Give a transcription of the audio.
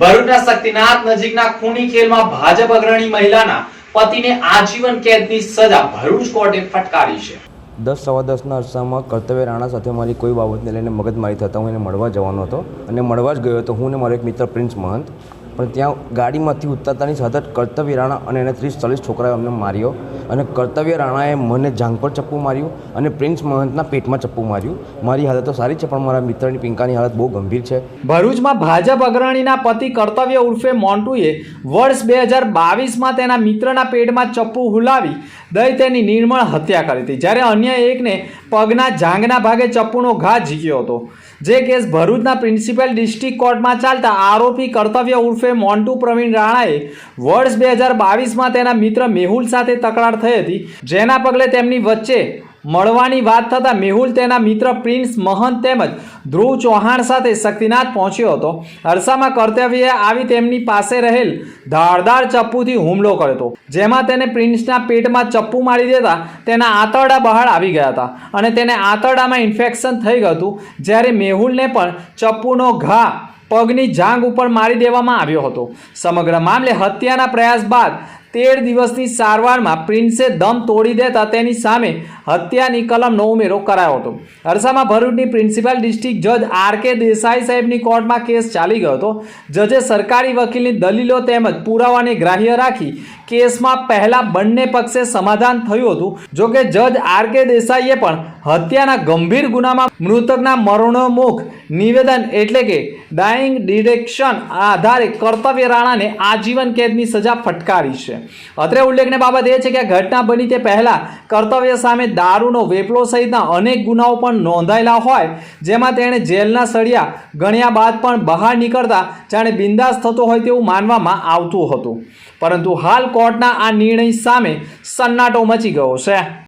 ભરૂચના શક્તિનાથ નજીકના ખૂની ખેલમાં ભાજપ અગ્રણી મહિલાના પતિને આજીવન કેદની સજા ભરૂચ કોર્ટે ફટકારી છે. દસ સવા દસના અરસામાં કર્તવ્ય રાણા સાથે મારી કોઈ બાબતને લઈને મગજમારી થતાં હું એને મળવા જવાનો હતો અને મળવા જ ગયો હતો. હું ને મારો એક મિત્ર પ્રિન્સ મહંત. પણ ત્યાં ગાડીમાંથી ઉતરતાની સાથે કર્તવ્ય રાણા અને એને ત્રીસ ચાલીસ છોકરાએ અમને માર્યો. અને કર્તવ્ય રાણાએ મને જાંઘ પર ચપ્પુ માર્યું અને પ્રિન્સ મહંતના પેટમાં ચપ્પુ માર્યું. મારી હાલત તો સારી છે, પણ મારા મિત્રની પિંકાની હાલત બહુ ગંભીર છે. ભરૂચમાં ભાજપ અગ્રણીના પતિ કર્તવ્ય ઉર્ફે મોન્ટુએ વર્ષ બે હજાર બાવીસમાં તેના મિત્રના પેટમાં ચપ્પુ હુલાવી દઈ તેની નિર્મળ હત્યા કરી હતી. જ્યારે અન્ય એકને પગના જાંઘના ભાગે ચપ્પુનો ઘા ઝીક્યો હતો. જે કેસ ભરૂચના પ્રિન્સિપલ ડિસ્ટ્રિક્ટ કોર્ટમાં ચાલતા આરોપી કર્તવ્ય ઉર્ફે મોન્ટુ પ્રવીણ રાણાએ વર્ષ બે હજાર બાવીસમાં તેના મિત્ર મેહુલ સાથે તકરાર થઈ હતી. જેના પગલે તેમની વચ્ચે મળવાની વાત થતાં મેહુલ તેના મિત્ર પ્રિન્સ મહંત તેમજ ધ્રુવ ચૌહાણ સાથે શક્તિનાથ પહોંચ્યો હતો. અરસામાં કર્તવ્યએ આવી તેમની પાસે રહેલ ધારદાર ચપ્પુથી હુમલો કર્યો હતો. જેમાં તેને પ્રિન્સના પેટમાં ચપ્પુ મારી દેતા તેના આંતરડા બહાર આવી ગયા હતા અને તેને આંતરડામાં ઇન્ફેક્શન થઈ ગયું હતું, જ્યારે મેહુલને પણ ચપ્પુનો ઘા પગની જાંઘ ઉપર મારી દેવામાં આવ્યો હતો. સમગ્ર મામલે હત્યાના પ્રયાસ બાદ તેર દિવસની સારવારમાં પ્રિન્સે દમ તોડી દેતા તેની સામે હત્યાની કલમનો ઉમેરો કરાયો હતો. અરસામાં ભરૂચની પ્રિન્સિપાલ ડિસ્ટ્રિક્ટ જજ આર કે દેસાઈ સાહેબની કોર્ટમાં કેસ ચાલી ગયો હતો. જજે સરકારી વકીલની દલીલો તેમજ પુરાવાને ગ્રાહ્ય રાખી કેસમાં પહેલા બંને પક્ષે સમાધાન થયું હતું. જોકે જજ આર કે દેસાઈએ પણ હત્યાના ગંભીર ગુનામાં મૃતકના મરણોમુખ નિવેદન એટલે કે ડાઇંગ ડિરેક્શન આધારે કર્તવ્ય રાણાને આજીવન કેદની સજા ફટકારી છે. અત્રે ઉલ્લેખનીય બાબત એ છે કે ઘટના બની તે પહેલાં કર્તવ્ય સામે દારૂનો વેપલો સહિતના અનેક ગુનાઓ પણ નોંધાયેલા હોય, જેમાં તેણે જેલના સળિયા ગણ્યા બાદ પણ બહાર નીકળતા જાણે બિંદાસ થતો હોય તેવું માનવામાં આવતું હતું. પરંતુ હાલ કોર્ટના આ નિર્ણય સામે સન્નાટો મચી ગયો છે.